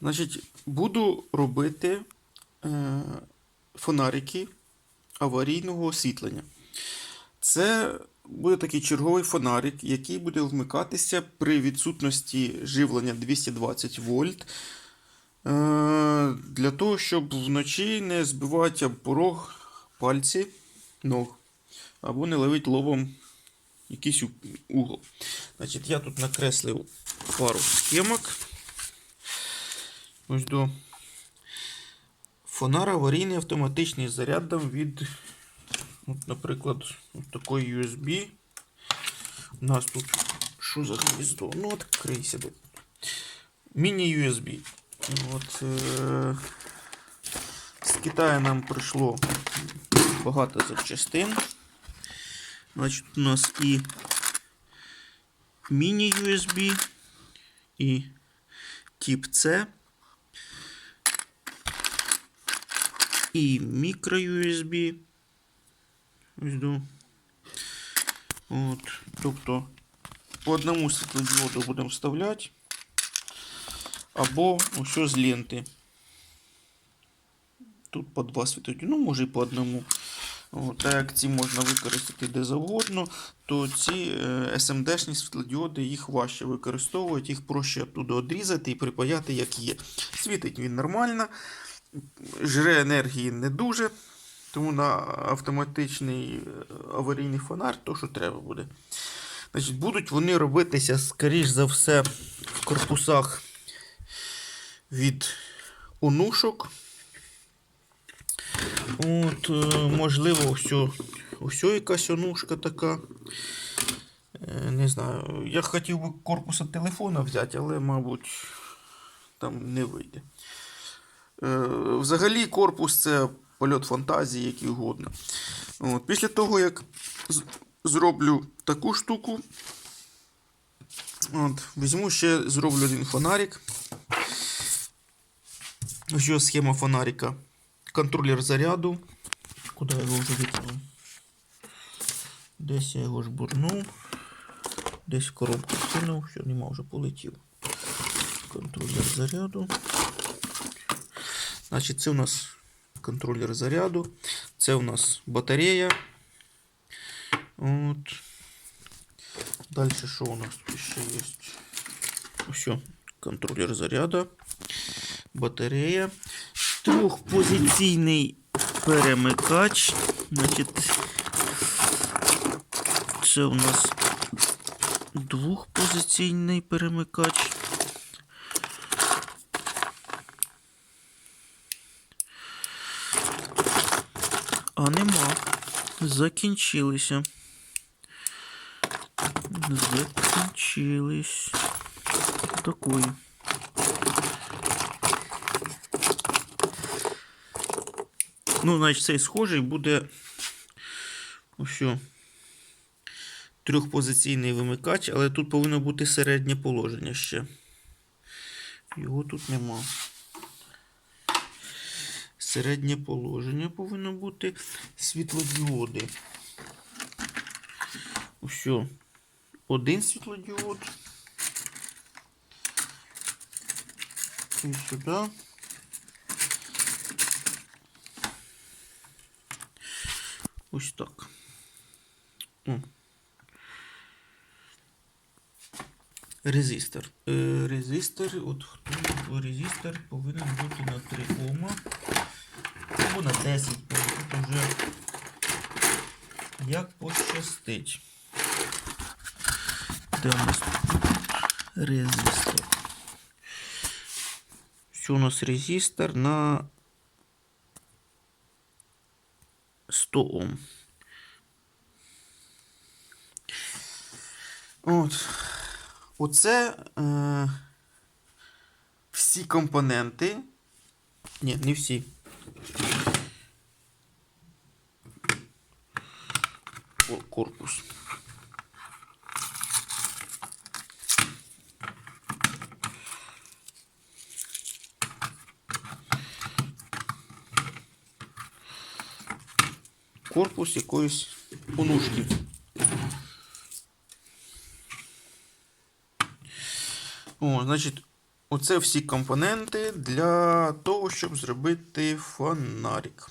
Значить, буду робити е, фонарики аварійного освітлення. Це буде такий черговий фонарик, який буде вмикатися при відсутності живлення 220 вольт. Е, для того, щоб вночі не збивати об порог пальці ног або не ловити лобом якийсь угол. Значить, я тут накреслив пару схемок. Ось до фонар аварійний автоматичний з зарядом від, от, наприклад, от такої USB. У нас тут що за гніздо? Ну, відкрий себе. Міні-USB. От, е- з Китаю нам прийшло багато запчастин. Значить, у нас і міні-USB, і тип C, і мікро-USB. Ось до. От, тобто по одному світлодіоду будемо вставляти. Або ось з ленти. Тут по два світлодіоди, ну може і по одному. От, так як ці можна використати де завгодно, то ці е, SMD-шні світлодіоди їх важче використовувати, їх проще оттуда одрізати і припаяти, як є. Світить він нормально, жре енергії не дуже, тому на автоматичний е, аварійний фонар то, що треба буде. Значить, будуть вони робитися, скоріш за все, в корпусах від онушок. От, е, можливо, все, ось якась онушка така. Е, Не знаю. Я хотів би корпус телефона взяти, але, мабуть, там не вийде. Е, Взагалі, корпус це польот фантазії, який угодно. От, після того, як зроблю таку штуку, от, візьму ще зроблю один фонарик. Ось схема фонарика. Контролер заряду. Куди я його вже викинув? Десь я його ж бурнув. Десь в коробку кинув, що нема вже полетів. Контролер заряду. Значить, це у нас контролер заряду. Це у нас батарея. От. Далі що у нас тут ще є? Все, контролер заряду. Батарея. Трьохпозиційний перемикач. Значить, це у нас двохпозиційний перемикач. А нема. Закінчилися. Закінчились. Такої. Ну, значить, цей схожий буде ось. Трьохпозиційний вимикач, але тут повинно бути середнє положення ще. Його тут нема. Середнє положення повинно бути світлодіоди. Ось. Один світлодіод. І сюди. Ось так. О. Резистор. Е, резистор, от хто резистор повинен бути на 3 Ома. На 10, тут вже як пощастить. Нас резистор? Що у нас резистор на 100 Ом. От. Оце е, всі компоненти. Ні, не всі. Корпус. Корпус якоїсь понушки. О, значить, оце всі компоненти для того, щоб зробити фонарик.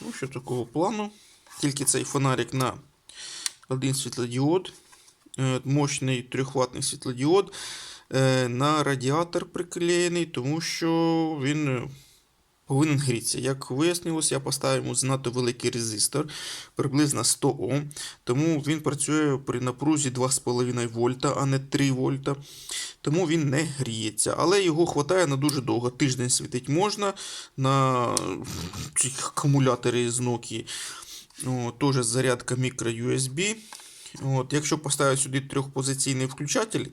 Ну, що такого плану. Тільки цей фонарик на один світлодіод. Е, Мощний трьохватний світлодіод. е, На радіатор приклеєний, тому що він е, повинен грітися. Як вияснилось, я поставив йому занадто великий резистор, приблизно 100 Ом. Тому він працює при напрузі 2,5 вольта, а не 3 вольта. Тому він не гріється. Але його вистачає на дуже довго. Тиждень світить можна на акумулятори з Nokia. Теж зарядка мікро-USB. От, якщо поставити сюди трьохпозиційний включатель,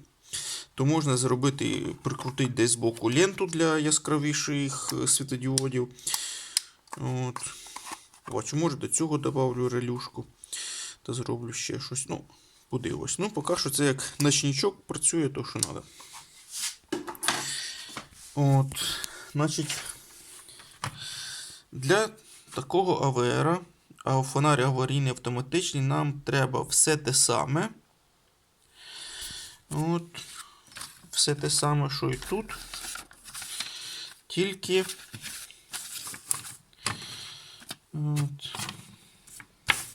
то можна зробити, прикрутити десь збоку ленту для яскравіших е, світодіодів. От. Бачу, може до цього добавлю релюшку та зроблю ще щось. Ну, подивимось. Ну, поки що це як ночничок працює, то що треба. От, значить, для такого АВР, а фонарь аварійний автоматичний, нам треба все те саме. От, все те саме, що і тут. Тільки. От,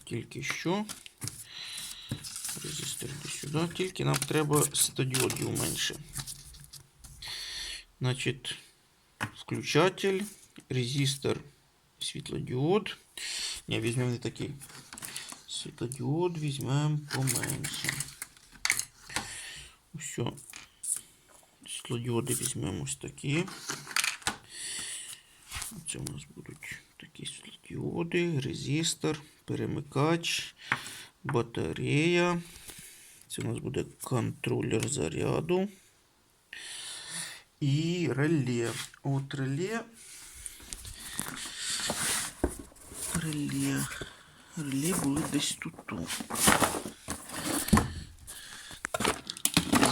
тільки що. Резистор йде сюди. Тільки нам треба світодіодів менше. Значить, включатель, резистор, світлодіод. Не, візьмемо не такий. Світлодіод візьмемо поменше. Все. Світлодіоди візьмемо ось такі. Це у нас будуть такі світлодіоди, резистор, перемикач, батарея. Це у нас буде контролер заряду. І реле. От реле. Реле. Реле були десь тут.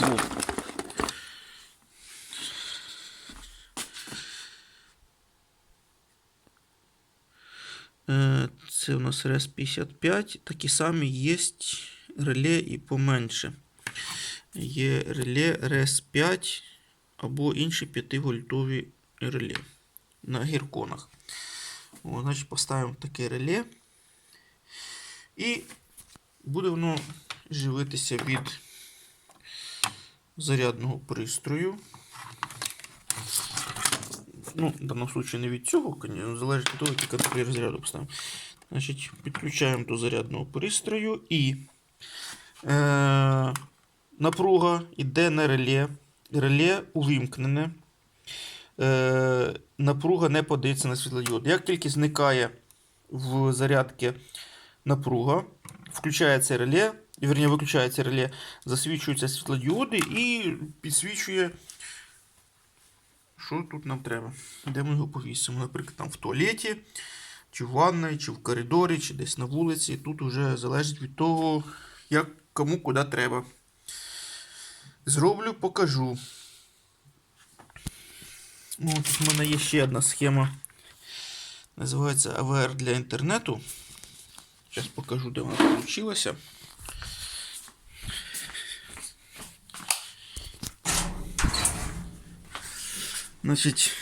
Во. Е, Це у нас rs 55 Такі самі є реле і поменше. Є реле rs 5 або інші 5-вольтові реле на гірконах. О, значить, поставимо таке реле. І буде воно живитися від зарядного пристрою. Ну, в даному випадку не від цього, залежить від того, який контролер заряду поставимо. Значить, підключаємо до зарядного пристрою і е, напруга йде на реле. Реле увімкнене. Е, напруга не подається на світлодіод. Як тільки зникає в зарядці напруга, включається реле, верні, виключається реле, засвічуються світлодіоди і підсвічує, що тут нам треба. Де ми його повісимо? Наприклад, там в туалеті, чи в ванной, чи в коридорі, чи десь на вулиці. Тут вже залежить від того, як кому куди треба. Зроблю, покажу. Ну, тут в мене є ще одна схема. Називається AVR для інтернету. Зараз покажу, де вона получилася. Значить,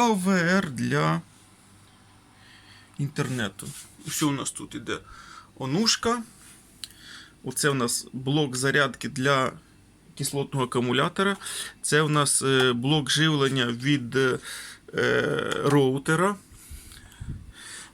AVR для інтернету. Що у нас тут іде? Онушка. Оце у нас блок зарядки для кислотного акумулятора. Це у нас е, блок живлення від е, роутера.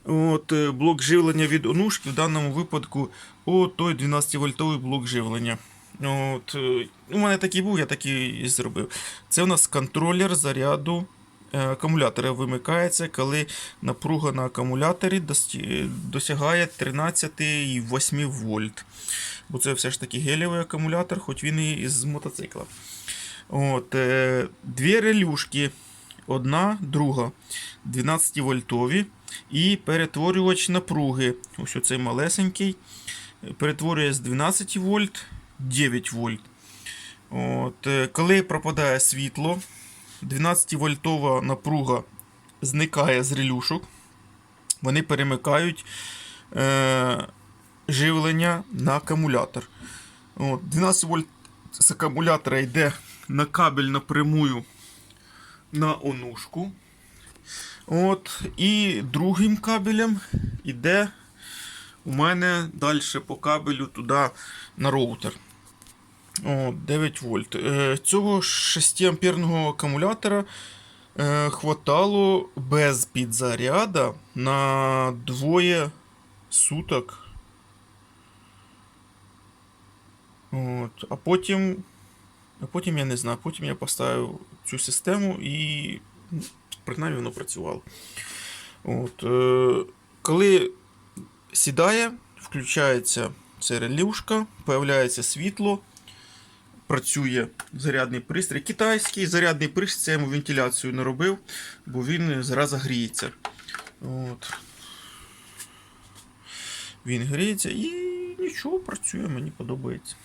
От, е, Блок живлення від онушки в даному випадку о, той 12-вольтовий блок живлення. От, е, У мене такий був, я такий і зробив. Це у нас контролер заряду е, акумулятора вимикається, коли напруга на акумуляторі досягає 13,8 вольт. Бо це все ж таки гелєвий акумулятор, хоч він і із мотоцикла. От, е, Дві релюшки. Одна, друга 12 вольтові і перетворювач напруги. Ось оцей малесенький. Перетворює з 12 вольт 9 вольт. От, е, коли пропадає світло, 12-вольтова напруга зникає з релюшок. Вони перемикають е, живлення на акумулятор. От, 12 вольт з акумулятора йде на кабель напрямую на онушку. От, і другим кабелем йде у мене далі по кабелю туди на роутер. О, 9 вольт. Е, цього 6 амперного акумулятора е, хватало без підзаряда на двоє суток. От, а потім. А потім я не знаю. Потім я поставив цю систему і ну, принаймні воно працювало. От, е, коли сідає, включається це релюшка, появляється світло, працює зарядний пристрій. Китайський зарядний пристрій, я йому вентиляцію не робив, бо він зараз гріється. От. Він гріється і нічого працює, мені подобається.